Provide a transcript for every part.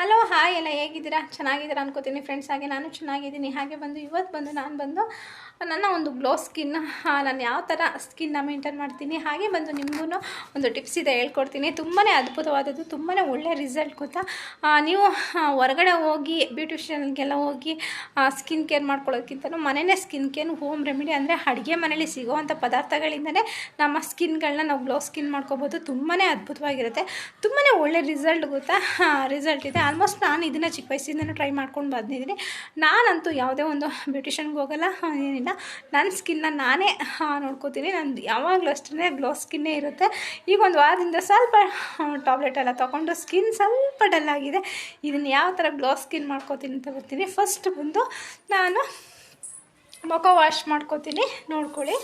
Hello hi ಎಲ್ಲ ಹೇಗಿದ್ದೀರಾ? ಚೆನ್ನಾಗಿದ್ದೀರಾ ಅನ್ಕೋತೀನಿ ಫ್ರೆಂಡ್ಸ್ ಹಾಗೆ. ನಾನು ಚೆನ್ನಾಗಿದ್ದೀನಿ. ಹಾಗೆ ಬಂದು ಇವತ್ತು ಬಂದು ನಾನು ಬಂದು ನನ್ನ ಒಂದು ಗ್ಲೋ ಸ್ಕಿನ್ ನಾನು ಯಾವ ಥರ ಸ್ಕಿನ್ನ ಮೇಂಟೈನ್ ಮಾಡ್ತೀನಿ, ಹಾಗೆ ಬಂದು ನಿಮಗೂ ಒಂದು ಟಿಪ್ಸ್ ಇದೆ ಹೇಳ್ಕೊಡ್ತೀನಿ. ತುಂಬಾ ಅದ್ಭುತವಾದದ್ದು ತುಂಬಾ ಒಳ್ಳೆ ರಿಸಲ್ಟ್ ಗೊತ್ತಾ? ನೀವು ಹೊರಗಡೆ ಹೋಗಿ ಬ್ಯೂಟಿಷಿಯನ್ಗೆಲ್ಲ ಹೋಗಿ ಸ್ಕಿನ್ ಕೇರ್ ಮಾಡ್ಕೊಳ್ಳೋದಕ್ಕಿಂತನೂ ಮನೆಯೇ ಸ್ಕಿನ್ ಕೇರ್ ಹೋಮ್ ರೆಮಿಡಿ ಅಂದರೆ ಅಡುಗೆ ಮನೇಲಿ ಸಿಗೋವಂಥ ಪದಾರ್ಥಗಳಿಂದಲೇ ನಮ್ಮ ಸ್ಕಿನ್ಗಳನ್ನ ನಾವು ಗ್ಲೋ ಸ್ಕಿನ್ ಮಾಡ್ಕೋಬೋದು. ತುಂಬಾ ಅದ್ಭುತವಾಗಿರುತ್ತೆ. ತುಂಬಾ ಒಳ್ಳೆ ರಿಸಲ್ಟ್ ಗೊತ್ತಾ? ರಿಸಲ್ಟ್ ಇದೆ. ಆಲ್ಮೋಸ್ಟ್ ನಾನು ಇದನ್ನು ಚಿಕ್ಕ ವಯಸ್ಸಿಂದನೂ ಟ್ರೈ ಮಾಡ್ಕೊಂಡು ಬಂದಿದ್ದೀನಿ. ನಾನಂತೂ ಯಾವುದೇ ಒಂದು ಬ್ಯೂಟಿಷನ್ಗೆ ಹೋಗಲ್ಲ, ಏನಿಲ್ಲ. ನನ್ನ ಸ್ಕಿನ್ನ ನಾನೇ ನೋಡ್ಕೋತೀನಿ. ನಂದು ಯಾವಾಗಲೂ ಅಷ್ಟೇ ಗ್ಲೋ ಸ್ಕಿನ್ನೇ ಇರುತ್ತೆ. ಈಗ ಒಂದು ವಾರದಿಂದ ಸ್ವಲ್ಪ ಟಾಬ್ಲೆಟ್ ಎಲ್ಲ ತೊಗೊಂಡು ಸ್ಕಿನ್ ಸ್ವಲ್ಪ ಡಲ್ ಆಗಿದೆ. ಇದನ್ನು ಯಾವ ಥರ ಗ್ಲೋ ಸ್ಕಿನ್ ಮಾಡ್ಕೋತೀನಿ ಅಂತ ಬರ್ತೀನಿ ಫಸ್ಟ್ ಬಂದು ನಾನು ಮುಖ ವಾಶ್ ಮಾಡ್ಕೋತೀನಿ. ನೋಡ್ಕೊಳ್ಳಿ.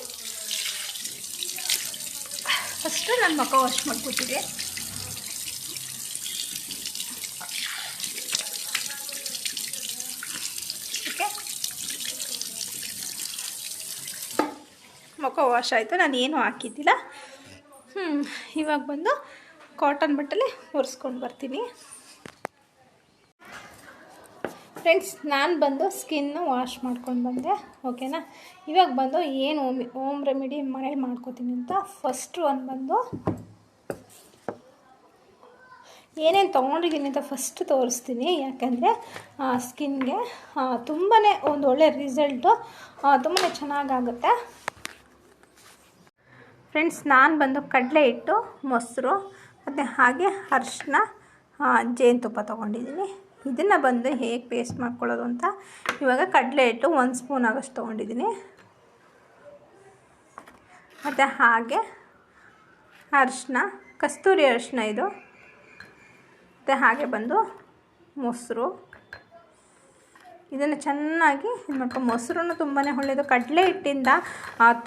ಫಸ್ಟು ನಾನು ಮುಖ ವಾಶ್ ಮಾಡ್ಕೋತೀನಿ ಮುಖ ವಾಶ್ ಆಯಿತು, ನಾನು ಏನೂ ಹಾಕಿದ್ದಿಲ್ಲ. ಹ್ಞೂ ಇವಾಗ ಬಂದು ಕಾಟನ್ ಬಟ್ಟಲೆ ಒರೆಸ್ಕೊಂಡು ಬರ್ತೀನಿ. ಫ್ರೆಂಡ್ಸ್ ನಾನು ಬಂದು ಸ್ಕಿನ್ನು ವಾಶ್ ಮಾಡ್ಕೊಂಡು ಬಂದೆ ಓಕೆನಾ ಇವಾಗ ಬಂದು ಏನು ಓಮ್ ಓಮ್ ರೆಮಿಡಿ ಮನೇಲಿ ಮಾಡ್ಕೋತೀನಿ ಅಂತ ಫಸ್ಟ್ ಒಂದು ಬಂದು ಏನೇನು ತೊಗೊಂಡಿದ್ದೀನಿ ಅಂತ ಫಸ್ಟ್ ತೋರಿಸ್ತೀನಿ, ಯಾಕಂದರೆ ಸ್ಕಿನ್ಗೆ ತುಂಬಾ ಒಂದು ಒಳ್ಳೆ ರಿಸಲ್ಟು ತುಂಬಾ ಚೆನ್ನಾಗಾಗುತ್ತೆ ಫ್ರೆಂಡ್ಸ್ ನಾನು ಬಂದು ಕಡಲೆ ಹಿಟ್ಟು, ಮೊಸರು, ಮತ್ತು ಹಾಗೆ ಅರಿಶಿನ ಜೇನುತುಪ್ಪ ತೊಗೊಂಡಿದ್ದೀನಿ ಇದನ್ನು ಬಂದು ಹೇಗೆ ಪೇಸ್ಟ್ ಮಾಡ್ಕೊಳ್ಳೋದು ಅಂತ ಇವಾಗ ಕಡಲೆ ಹಿಟ್ಟು ಒಂದು ಸ್ಪೂನ್ ಆಗೋಷ್ಟು ತೊಗೊಂಡಿದ್ದೀನಿ ಮತ್ತು ಹಾಗೆ ಅರಿಶಿನ ಕಸ್ತೂರಿ ಅರಿಶಿನ ಇದು. ಮತ್ತು ಹಾಗೆ ಬಂದು ಮೊಸರು ಇದನ್ನು ಚೆನ್ನಾಗಿ ಇದು ಮಾಡ್ಕೊಂಡು ಮೊಸರು ತುಂಬಾ ಒಳ್ಳೆಯದು ಕಡಲೆ ಹಿಟ್ಟಿಂದ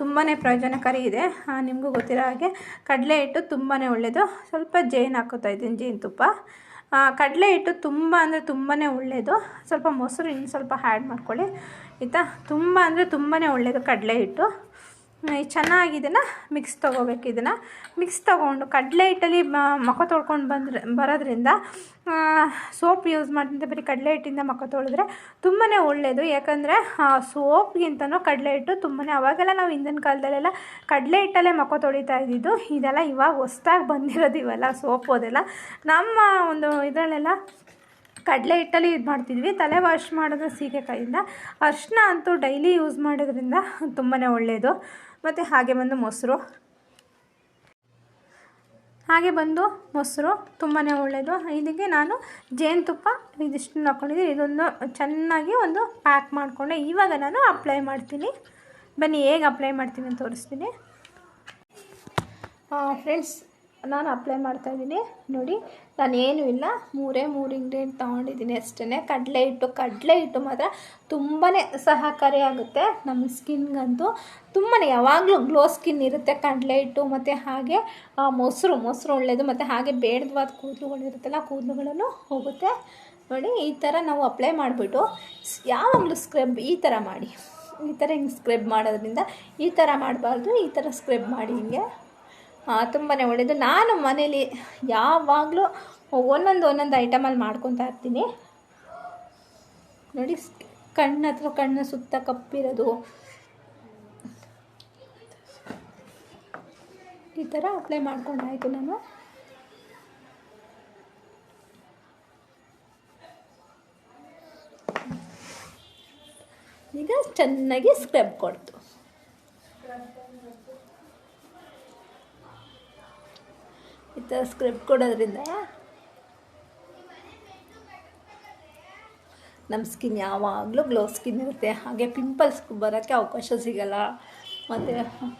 ತುಂಬಾ ಪ್ರಯೋಜನಕಾರಿ ಇದೆ. ನಿಮಗೂ ಗೊತ್ತಿರೋ ಹಾಗೆ ಕಡಲೆ ಹಿಟ್ಟು ತುಂಬಾ ಒಳ್ಳೆಯದು ಸ್ವಲ್ಪ ಜೇನು ಹಾಕೋತಾ ಇದ್ದೀನಿ ಜೇನುತುಪ್ಪ ಕಡಲೆ ಹಿಟ್ಟು ತುಂಬ ಅಂದರೆ ತುಂಬಾ ಒಳ್ಳೆಯದು ಸ್ವಲ್ಪ ಮೊಸರು ಇನ್ನು ಸ್ವಲ್ಪ ಆ್ಯಡ್ ಮಾಡ್ಕೊಳ್ಳಿ. ಆಯಿತಾ? ತುಂಬ ಅಂದರೆ ತುಂಬಾ ಒಳ್ಳೆಯದು ಕಡಲೆ ಹಿಟ್ಟು. ಚೆನ್ನಾಗಿ ಇದನ್ನು ಮಿಕ್ಸ್ ತೊಗೋಬೇಕು ಇದನ್ನು. ಮಿಕ್ಸ್ ತೊಗೊಂಡು ಕಡಲೆ ಹಿಟ್ಟಲ್ಲಿ ಮುಖ ತೊಳ್ಕೊಂಡು ಬಂದ್ರೆ, ಬರೋದ್ರಿಂದ ಸೋಪ್ ಯೂಸ್ ಮಾಡಿದ್ರೆ ಬರೀ ಕಡಲೆ ಹಿಟ್ಟಿಂದ ಮುಖ ತೊಳೆದ್ರೆ ತುಂಬಾ ಒಳ್ಳೆಯದು ಯಾಕಂದರೆ ಸೋಪ್ಗಿಂತನೂ ಕಡಲೆ ಹಿಟ್ಟು ತುಂಬಾ ಅವಾಗೆಲ್ಲ ನಾವು ಹಿಂದಿನ ಕಾಲದಲ್ಲೆಲ್ಲ ಕಡಲೆ ಹಿಟ್ಟಲ್ಲೇ ಮುಖ ತೊಳಿತಾ ಇದ್ದಿದ್ದು. ಇದೆಲ್ಲ ಇವಾಗ ಹೊಸ್ದಾಗಿ ಬಂದಿರೋದು ಇವೆಲ್ಲ ಸೋಪ್ ಅದೆಲ್ಲ. ನಮ್ಮ ಒಂದು ಇದರಲ್ಲೆಲ್ಲ ಕಡಲೆ ಹಿಟ್ಟಲ್ಲಿ ಇದು ಮಾಡ್ತಿದ್ವಿ. ತಲೆ ವಾಶ್ ಮಾಡಿದ್ರೆ ಸೀಗೆಕಾಯಿಂದ. ಅರ್ಶಿನ ಅಂತೂ ಡೈಲಿ ಯೂಸ್ ಮಾಡೋದ್ರಿಂದ ತುಂಬಾ ಒಳ್ಳೆಯದು ಮತ್ತು ಹಾಗೆ ಬಂದು ಮೊಸರು. ಹಾಗೆ ಬಂದು ಮೊಸರು ತುಂಬಾ ಒಳ್ಳೆಯದು ಇದಕ್ಕೆ ನಾನು ಜೇನುತುಪ್ಪ ಇದಿಷ್ಟು ಹಾಕ್ಕೊಂಡಿದ್ದೀನಿ ಇದೊಂದು ಚೆನ್ನಾಗಿ ಒಂದು ಪ್ಯಾಕ್ ಮಾಡಿಕೊಂಡೆ. ಇವಾಗ ನಾನು ಅಪ್ಲೈ ಮಾಡ್ತೀನಿ. ಬನ್ನಿ, ಹೇಗೆ ಅಪ್ಲೈ ಮಾಡ್ತೀನಿ ಅಂತ ತೋರಿಸ್ತೀನಿ. ಫ್ರೆಂಡ್ಸ್ ನಾನು ಅಪ್ಲೈ ಮಾಡ್ತಾಯಿದ್ದೀನಿ ನೋಡಿ, ನಾನು ಏನೂ ಇಲ್ಲ. ಮೂರೇ ಮೂರು ಇಂಗ್ರೀಡಿಯೆಂಟ್ ತೊಗೊಂಡಿದ್ದೀನಿ ಅಷ್ಟೇ ಕಡಲೆ ಹಿಟ್ಟು ಕಡಲೆ ಹಿಟ್ಟು ಮಾತ್ರ ತುಂಬಾ ಸಹಕಾರಿಯಾಗುತ್ತೆ ನಮ್ಮ ಸ್ಕಿನ್ಗಂತೂ. ತುಂಬಾ ಯಾವಾಗಲೂ ಗ್ಲೋ ಸ್ಕಿನ್ ಇರುತ್ತೆ ಕಡಲೆ ಹಿಟ್ಟು ಮತ್ತು ಹಾಗೆ ಮೊಸರು ಮೊಸರು ಒಳ್ಳೆಯದು ಮತ್ತು ಹಾಗೆ ಬೇಡದವಾದ ಕೂದಲುಗಳು ಇರುತ್ತಲ್ಲ, ಕೂದಲುಗಳನ್ನು ಹೋಗುತ್ತೆ. ನೋಡಿ, ಈ ಥರ ನಾವು ಅಪ್ಲೈ ಮಾಡಿಬಿಟ್ಟು ಯಾವಾಗಲೂ ಸ್ಕ್ರಬ್ ಈ ಥರ ಮಾಡಿ. ಈ ಥರ ಹಿಂಗೆ ಸ್ಕ್ರಬ್ ಮಾಡೋದ್ರಿಂದ ಈ ಥರ ಮಾಡಬಾರ್ದು, ಈ ಥರ ಸ್ಕ್ರಬ್ ಮಾಡಿ ಹಿಂಗೆ. ತುಂಬಾ ಒಳ್ಳೆಯದು ನಾನು ಮನೇಲಿ ಯಾವಾಗಲೂ ಒಂದೊಂದು ಒಂದೊಂದು ಐಟಮಲ್ಲಿ ಮಾಡ್ಕೊತಾ ಇರ್ತೀನಿ. ನೋಡಿ, ಕಣ್ಣ ಹತ್ರ ಕಣ್ಣು ಸುತ್ತ ಕಪ್ಪಿರೋದು. ಈ ಥರ ಅಪ್ಲೈ ಮಾಡ್ಕೊಂಡಾಯ್ತು ನಾನು. ಈಗ ಚೆನ್ನಾಗಿ ಸ್ಕ್ರಬ್ ಕೊಡ್ತು. ಈ ಸ್ಕ್ರಿಪ್ಟ್ ಕೊಡೋದ್ರಿಂದ ನಮ್ಮ ಸ್ಕಿನ್ ಯಾವಾಗಲೂ ಗ್ಲೋ ಸ್ಕಿನ್ ಇರುತ್ತೆ. ಹಾಗೆ ಪಿಂಪಲ್ಸ್ ಬರೋಕ್ಕೆ ಅವಕಾಶ ಸಿಗಲ್ಲ. ಮತ್ತು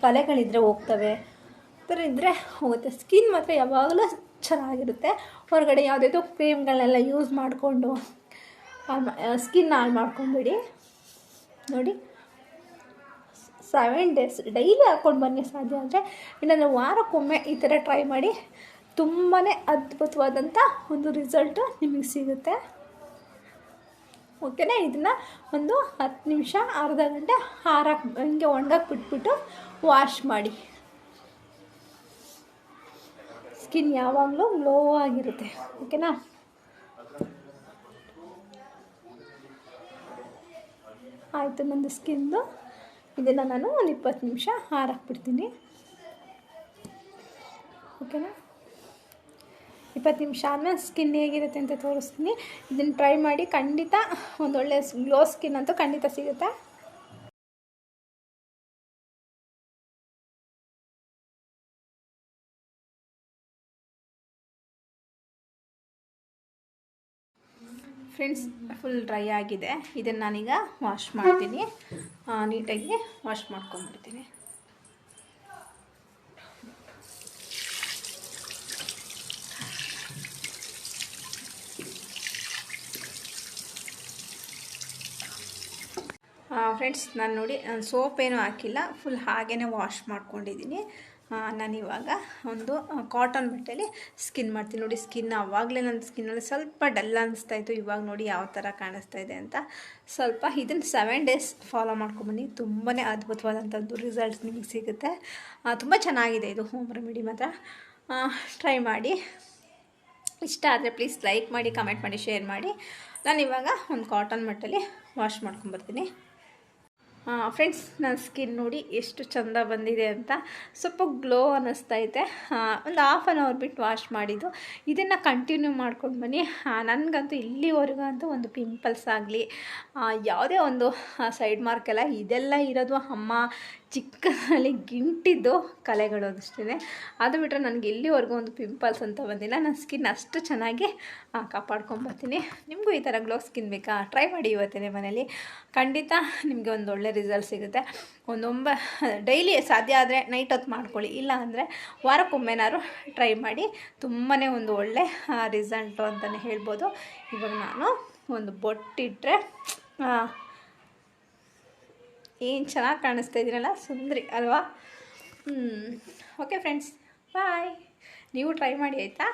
ಕಲೆಗಳಿದ್ದರೆ ಹೋಗ್ತವೆ. ಥರ ಇದ್ದರೆ ಹೋಗುತ್ತೆ ಸ್ಕಿನ್ ಮಾತ್ರ ಯಾವಾಗಲೂ ಚೆನ್ನಾಗಿರುತ್ತೆ. ಹೊರಗಡೆ ಯಾವುದೇದೋ ಕ್ರೀಮ್ಗಳನ್ನೆಲ್ಲ ಯೂಸ್ ಮಾಡಿಕೊಂಡು ಸ್ಕಿನ್ ಹಾಳು ಮಾಡ್ಕೊಂಬಿಡಿ. ನೋಡಿ. ಸೆವೆನ್ ಡೇಸ್ ಡೈಲಿ ಹಾಕ್ಕೊಂಡು ಬನ್ನಿ ಸಾಧ್ಯ ಅಂದರೆ ಇನ್ನೊಂದು ವಾರಕ್ಕೊಮ್ಮೆ ಈ ಥರ ಟ್ರೈ ಮಾಡಿ ತುಂಬಾ ಅದ್ಭುತವಾದಂಥ ಒಂದು ರಿಸಲ್ಟು ನಿಮಗೆ ಸಿಗುತ್ತೆ. ಓಕೆನಾ ಇದನ್ನು ಒಂದು ಹತ್ತು ನಿಮಿಷ, ಅರ್ಧ ಗಂಟೆ ಹಾರಾಕಿ, ಹಿಂಗೆ ಒಣಗಕ್ಕೆ ಬಿಟ್ಬಿಟ್ಟು ವಾಶ್ ಮಾಡಿ. ಸ್ಕಿನ್ ಯಾವಾಗಲೂ ಗ್ಲೋ ಆಗಿರುತ್ತೆ. ಓಕೆನಾ ಆಯಿತು, ನಂದು ಸ್ಕಿನ್ದು ಇದನ್ನು ನಾನು ಒಂದು ಇಪ್ಪತ್ತು ನಿಮಿಷ ಹಾರಾಕ್ಬಿಡ್ತೀನಿ ಓಕೆನಾ ಇಪ್ಪತ್ತು ನಿಮಿಷ ಆದಮೇಲೆ ಸ್ಕಿನ್ ಹೇಗಿರುತ್ತೆ ಅಂತ ತೋರಿಸ್ತೀನಿ. ಇದನ್ನು ಟ್ರೈ ಮಾಡಿ ಖಂಡಿತ ಒಂದೊಳ್ಳೆ ಗ್ಲೋ ಸ್ಕಿನ್ ಅಂತೂ ಖಂಡಿತ ಸಿಗುತ್ತೆ. ಫ್ರೆಂಡ್ಸ್ ಫುಲ್ ಡ್ರೈ ಆಗಿದೆ. ಇದನ್ನು ನಾನೀಗ ವಾಶ್ ಮಾಡ್ತೀನಿ. ನೀಟಾಗಿ ವಾಶ್ ಮಾಡ್ಕೊಂಡ್ಬಿಡ್ತೀನಿ. ಫ್ರೆಂಡ್ಸ್ ನಾನು ನೋಡಿ ಸೋಪ್ ಏನೂ ಹಾಕಿಲ್ಲ ಫುಲ್ ಹಾಗೇ ವಾಶ್ ಮಾಡ್ಕೊಂಡಿದ್ದೀನಿ ನಾನು ಇವಾಗ ಒಂದು ಕಾಟನ್ ಬಟ್ಟೆಯಲ್ಲಿ ಸ್ಕಿನ್ ಮಾಡ್ತೀನಿ. ನೋಡಿ ಸ್ಕಿನ್ ಆವಾಗಲೇ ನನ್ನ ಸ್ಕಿನ್ನಲ್ಲಿ ಸ್ವಲ್ಪ ಡಲ್ ಅನ್ನಿಸ್ತಾ ಇತ್ತು. ಇವಾಗ ನೋಡಿ ಯಾವ ಥರ ಕಾಣಿಸ್ತಾ ಇದೆ ಅಂತ. ಸ್ವಲ್ಪ ಇದನ್ನು ಸೆವೆನ್ ಡೇಸ್ ಫಾಲೋ ಮಾಡ್ಕೊಂಬನ್ನಿ. ತುಂಬಾ ಅದ್ಭುತವಾದಂಥದ್ದು ರಿಸಲ್ಟ್ಸ್ ನಿಮಗೆ ಸಿಗುತ್ತೆ. ತುಂಬ ಚೆನ್ನಾಗಿದೆ ಇದು ಹೋಮ್ ರೆಮಿಡಿ ಮಾತ್ರ. ಟ್ರೈ ಮಾಡಿ. ಇಷ್ಟ ಆದರೆ ಪ್ಲೀಸ್ ಲೈಕ್ ಮಾಡಿ ಕಮೆಂಟ್ ಮಾಡಿ ಶೇರ್ ಮಾಡಿ. ನಾನು ಇವಾಗ ಒಂದು ಕಾಟನ್ ಮಟ್ಟಲ್ಲಿ ವಾಶ್ ಮಾಡ್ಕೊಂಬರ್ತೀನಿ. ಫ್ರೆಂಡ್ಸ್ ನನ್ನ ಸ್ಕಿನ್ ನೋಡಿ ಎಷ್ಟು ಚಂದ ಬಂದಿದೆ ಅಂತ ಸ್ವಲ್ಪ ಗ್ಲೋ ಇದೆ ಒಂದು ಹಾಫ್ ಆನ್ ಅವರ್ ಬಿಟ್ಟು ವಾಶ್ ಮಾಡಿದ್ದು. ಇದನ್ನು ಕಂಟಿನ್ಯೂ ಮಾಡ್ಕೊಂಡು ಬನ್ನಿ. ನನಗಂತೂ ಇಲ್ಲಿವರೆಗೂ ಅಂತೂ ಒಂದು ಪಿಂಪಲ್ಸ್ ಆಗಲಿ ಯಾವುದೇ ಒಂದು ಸೈಡ್ ಮಾರ್ಕ್ ಎಲ್ಲ ಇದೆಲ್ಲ ಇರೋದು ಅಮ್ಮ ಚಿಕ್ಕದಲ್ಲಿ ಗಿಂಟಿದ್ದು ಕಲೆಗಳು ಅಷ್ಟೇ ಅದು ಬಿಟ್ಟರೆ ನನಗೆ ಇಲ್ಲಿವರೆಗೂ ಒಂದು ಪಿಂಪಲ್ಸ್ ಅಂತ ಬಂದಿಲ್ಲ. ನನ್ನ ಸ್ಕಿನ್ ಅಷ್ಟು ಚೆನ್ನಾಗಿ ಕಾಪಾಡ್ಕೊಂಬರ್ತೀನಿ ನಿಮಗೂ ಈ ಥರ ಗ್ಲೋ ಸ್ಕಿನ್ ಬೇಕಾ ಟ್ರೈ ಮಾಡಿ ಇವತ್ತಿನ ಮನೇಲಿ. ಖಂಡಿತ ನಿಮಗೆ ಒಂದು ಒಳ್ಳೆ ರಿಸಲ್ಟ್ ಸಿಗುತ್ತೆ. ಒಂದೊಂಬ ಡೈಲಿ ಸಾಧ್ಯ ಆದರೆ ನೈಟ್ ಹೊತ್ತು ಮಾಡ್ಕೊಳ್ಳಿ. ಇಲ್ಲ ಅಂದರೆ ವಾರಕ್ಕೊಮ್ಮೆನಾದ್ರು ಟ್ರೈ ಮಾಡಿ. ತುಂಬಾ ಒಂದು ಒಳ್ಳೆ ರಿಸಲ್ಟು ಅಂತಲೇ ಹೇಳ್ಬೋದು. ಇವಾಗ ನಾನು ಒಂದು ಬೊಟ್ಟಿಟ್ಟರೆ ಏನು ಚೆನ್ನಾಗಿ ಕಾಣಿಸ್ತಾ ಇದ್ದೀನಲ್ಲ ಸುಂದರಿ, ಅಲ್ವಾ? ಹ್ಞೂ ಓಕೆ ಫ್ರೆಂಡ್ಸ್ ಬಾಯ್ ನೀವು ಟ್ರೈ ಮಾಡಿ ಆಯಿತಾ?